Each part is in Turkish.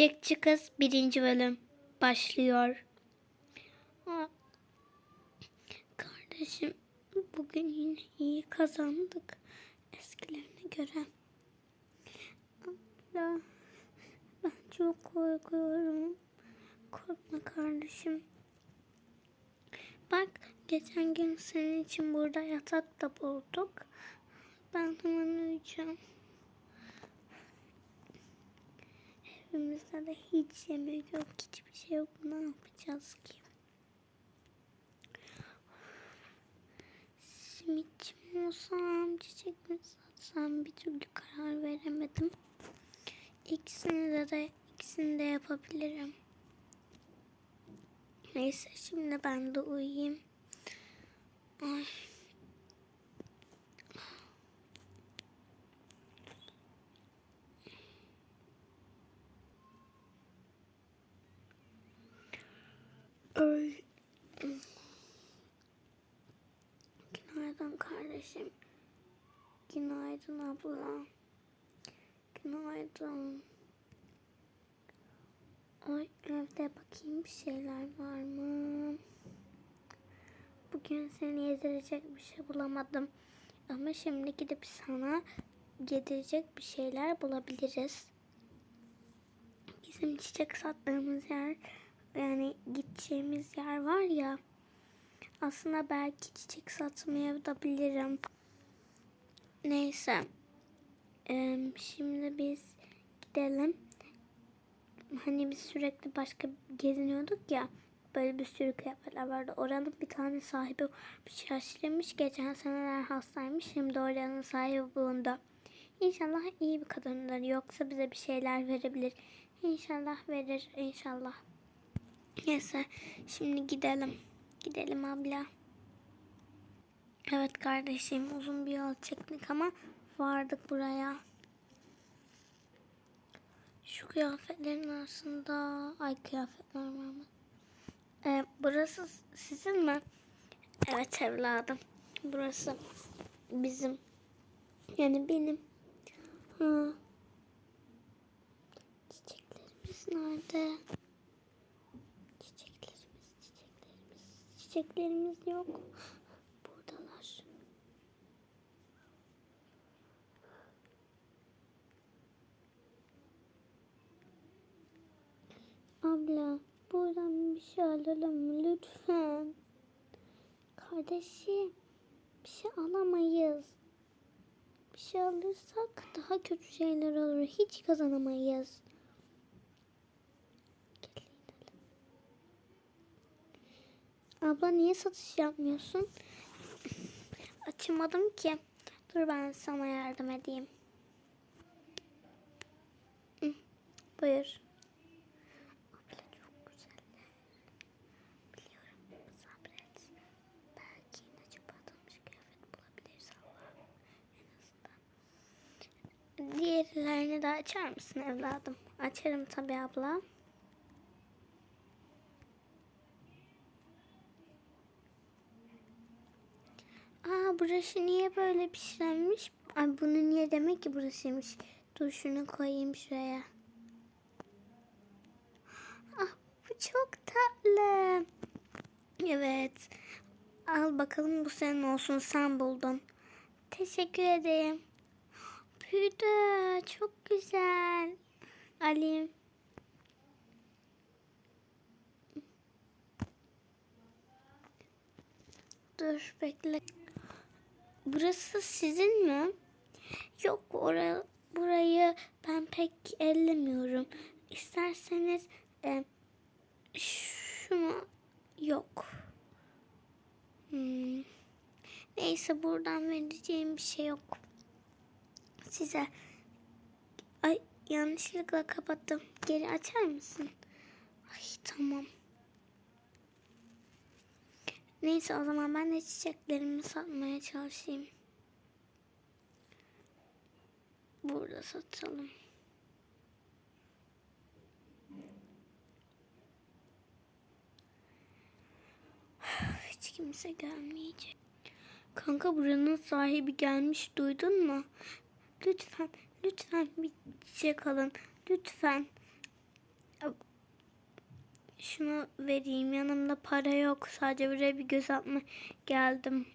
Çiçekçi Kız birinci bölüm başlıyor. Kardeşim bugün yine iyi kazandık eskilerine göre. Abla ben çok korkuyorum. Korkma kardeşim. Bak geçen gün senin için burada yatak da bulduk. Ben hemen uyuyacağım. Evimizde de hiç yemek yok, hiçbir şey yok. Ne yapacağız ki? Simitçi mi olsam, çiçek mi satsam bir türlü karar veremedim. İkisini de, de ikisini de yapabilirim. Neyse şimdi ben de uyuyayım. Ay. Ay. Günaydın kardeşim. Günaydın abla. Günaydın. Ay evde bakayım bir şeyler var mı? Bugün seni yedirecek bir şey bulamadım. Ama şimdi gidip sana yedirecek bir şeyler bulabiliriz. Bizim çiçek sattığımız yer yani gideceğimiz yer var ya. Aslında belki çiçek satmayabilirim. Neyse. Ee, şimdi biz gidelim. Hani biz sürekli başka geziniyorduk ya. Böyle bir sürü kıyafetler vardı. Oranın bir tane sahibi şaşırmış. Geçen seneler hastaymış. Şimdi oranın sahibi bulundu. İnşallah iyi bir kadındır. Yoksa bize bir şeyler verebilir. İnşallah verir. İnşallah. Neyse. Şimdi gidelim. Gidelim abla. Evet kardeşim uzun bir yol çektik ama vardık buraya. Şu kıyafetlerin arasında ay kıyafetler var mı? Ee, burası sizin mi? Evet evladım. Burası bizim. Yani benim. Ha. Çiçeklerimiz nerede? Çiçeklerimiz, çiçeklerimiz. Yok. Buradalar. Abla buradan bir şey alalım lütfen? Kardeşim bir şey alamayız. Bir şey alırsak daha kötü şeyler olur. Hiç kazanamayız. Gel gidelim. Abla niye satış yapmıyorsun? Açamadım ki. Dur ben sana yardım edeyim. Buyur. Abla çok güzeller. Biliyorum sabret. Belki yine çöpe atılmış kıyafet bulabiliriz Allah'ım. En azından. Diğerlerini de açar mısın evladım? Açarım tabii abla. Burası niye böyle pişlenmiş? Ay bunu niye demek ki burasıymış? Dur şunu koyayım şuraya. Ah bu çok tatlı. Evet. Al bakalım bu senin olsun sen buldun. Teşekkür ederim. Büyüdü. Çok güzel. Alayım. Dur bekle. Burası sizin mi? Yok ora, burayı ben pek ellemiyorum. İsterseniz e, şunu yok. Hmm. Neyse buradan vereceğim bir şey yok. Size. Ay yanlışlıkla kapattım. Geri açar mısın? Ay tamam. Neyse o zaman ben de çiçeklerimi satmaya çalışayım. Burada satalım. Hiç kimse gelmeyecek. Kanka buranın sahibi gelmiş duydun mu? Lütfen, lütfen bir çiçek alın. Lütfen. Şunu vereyim. Yanımda para yok. Sadece buraya bir göz atma geldim.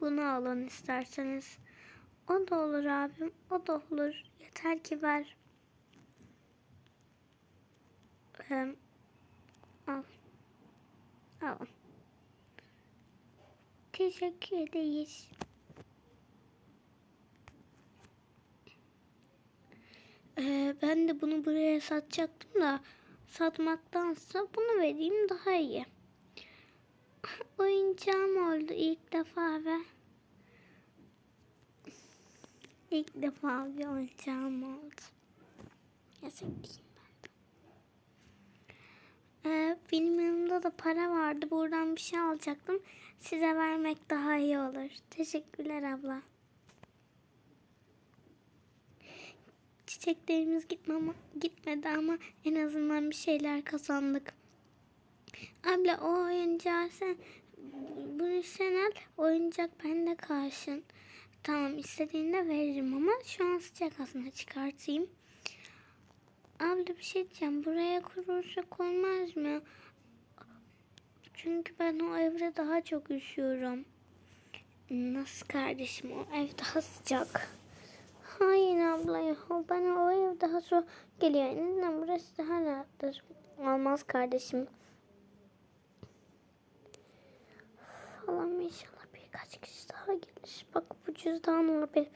Bunu alın isterseniz. O da olur abim. O da olur. Yeter ki ver. Ee, al. Al. Teşekkür ederiz. Ee, ben de bunu buraya satacaktım da satmaktansa bunu vereyim daha iyi. Oyuncağım oldu ilk defa ve ilk defa bir oyuncağım oldu. Ben. Ee, benim yanımda da para vardı. Buradan bir şey alacaktım. Size vermek daha iyi olur. Teşekkürler abla. Çiçeklerimiz gitme ama, gitmedi ama en azından bir şeyler kazandık. Abla o oyuncağı sen bunu sen al oyuncak bende kalsın. Tamam istediğinde veririm ama şu an sıcak aslında çıkartayım. Abla bir şey diyeceğim. Buraya kurursak olmaz mı? Çünkü ben o evde daha çok üşüyorum. Nasıl kardeşim o ev daha sıcak. Hayır abla ya. Bana o ev daha soğuk geliyor. En azından burası daha rahattır. Olmaz kardeşim. Falan inşallah birkaç kişi daha gelir. Bak bu cüzdan olur benim.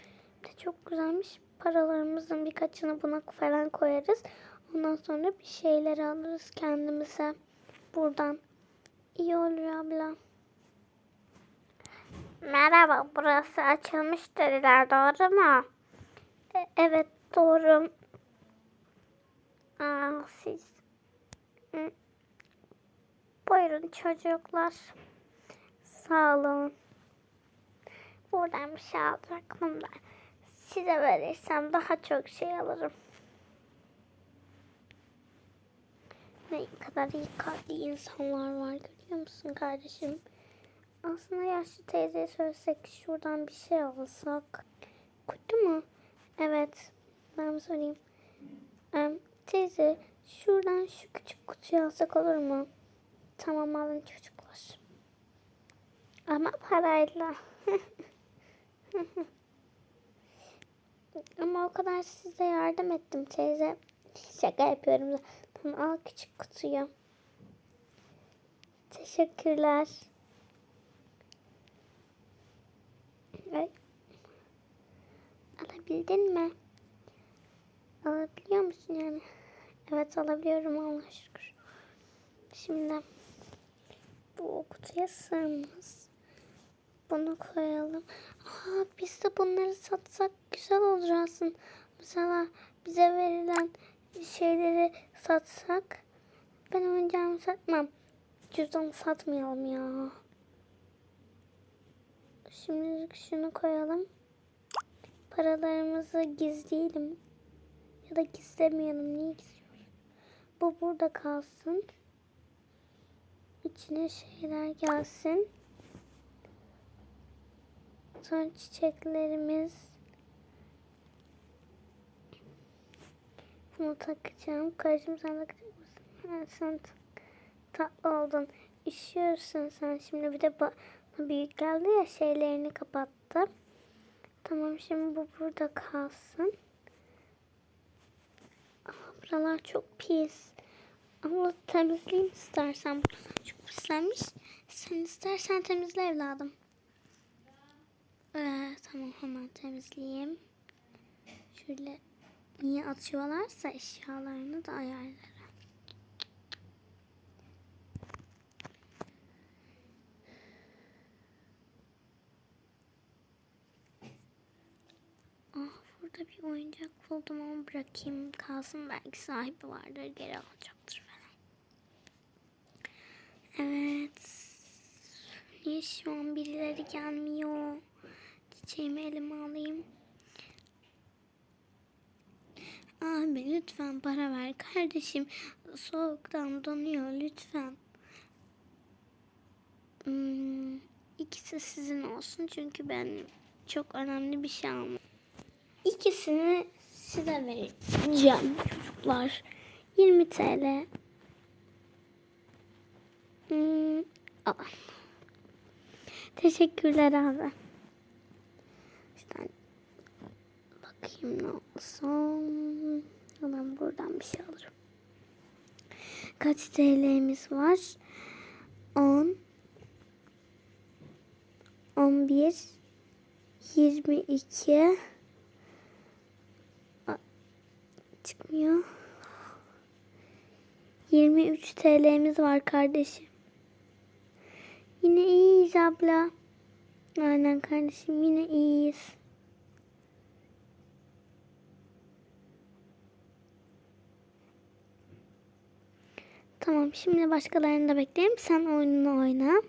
De çok güzelmiş. Paralarımızın birkaçını buna falan koyarız. Ondan sonra bir şeyler alırız kendimize. Buradan. İyi olur abla. Merhaba, burası açılmış dediler, doğru mu? Evet, doğru. Aa, siz... Buyurun çocuklar. Sağ olun. Buradan bir şey alacaktım da. Size verirsem daha çok şey alırım. Ne kadar iyi kalpli insanlar var görüyor musun kardeşim? Aslında yaşlı teyzeye söylesek şuradan bir şey alsak. Kutu mu? Evet. Ben sorayım. Ee, teyze şuradan şu küçük kutuyu alsak olur mu? Tamam alın çocuklar. Ama parayla. Ama o kadar size yardım ettim teyze. Şaka yapıyorum. Tamam al küçük kutuyu. Teşekkürler. Ay. Alabildin mi? Alabiliyor musun yani? Evet alabiliyorum Allah şükür. Şimdi bu kutuya sığmaz. Bunu koyalım. Aa, biz de bunları satsak güzel olur aslında. Mesela bize verilen şeyleri satsak. Ben oyuncağımı satmam. Cüzdan satmayalım ya. Şimdi şunu koyalım. Paralarımızı gizleyelim. Ya da gizlemeyelim. Niye gizliyoruz? Bu burada kalsın. İçine şeyler gelsin. Sonra çiçeklerimiz. Bunu takacağım. Kardeşim sen takacak mısın? Sen. Tatlı oldun. Üşüyorsun sen şimdi. Bir de büyük geldi ya şeylerini kapattı. Tamam şimdi bu burada kalsın. Ama buralar çok pis. Ama temizleyeyim istersen. Buralar çok pislenmiş. Sen istersen temizle evladım. Ee, tamam hemen temizleyeyim. Şöyle niye atıyorlarsa eşyalarını da ayarlarım. Ah burada bir oyuncak buldum ama bırakayım kalsın belki sahibi vardır geri alacaktır falan. Evet. Niye şu an birileri gelmiyor? Çiçeğimi elime alayım. Abi lütfen para ver kardeşim. Soğuktan donuyor lütfen. Hmm, ikisi sizin olsun çünkü ben çok önemli bir şey almam. İkisini size vereceğim çocuklar. 20 TL. Hmm. Teşekkürler abi. İşte bakayım ne olsam. Ben buradan bir şey alırım. Kaç TL'miz var? 10 11 22 çıkmıyor. 23 TL'miz var kardeşim. Yine iyiyiz abla. Aynen kardeşim yine iyiyiz. Tamam şimdi başkalarını da bekleyelim. Sen oyununu oyna.